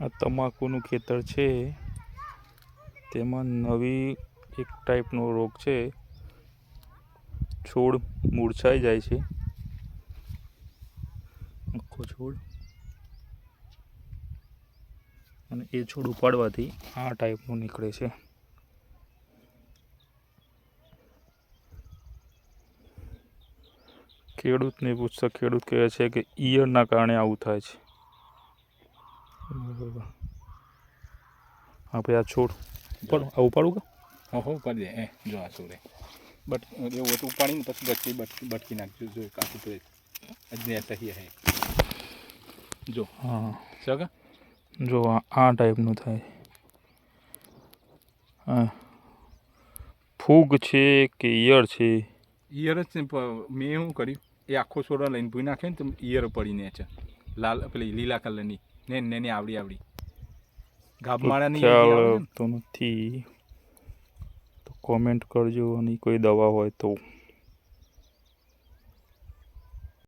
આ તમાકુનું ખેતર છે. તેમાં નવી એક ટાઈપનો રોગ છે. છોડ મૂરછાઈ જાય છે. આખો છોડ. અને એ છોડ ઉપાડવાથી આ ટાઈપનું નીકળે છે. ખેડૂતને પૂછતા ખેડૂત કહે છે કે ઈયળના કારણે આવું થાય છે. આપણે આ છોડ ઉપાડું. આ ઉપાડું કે? હો ઉપાડી દે. એ જો આ છોડે. બટ એવું હતું ઉપાડીને પછી બટકી બટકી બટકી નાખજો જો કાકું તો સહી હે. જો. હા. સગા જો આ આ ટાઈપનું થાય. હા. ફૂગ છે કે ઈયર છે? ઈયર જ મેં શું કર્યું? એ આખો છોડો લઈને ભૂઈ નાખ્યો ને તો ઈયર પડીને છે. લાલ પેલી લીલા કલરની. ને ને આવડી આવડી. ગાભમાળાની આવતો નથી. તો કોમેન્ટ કરજો અને કોઈ દવા હોય તો.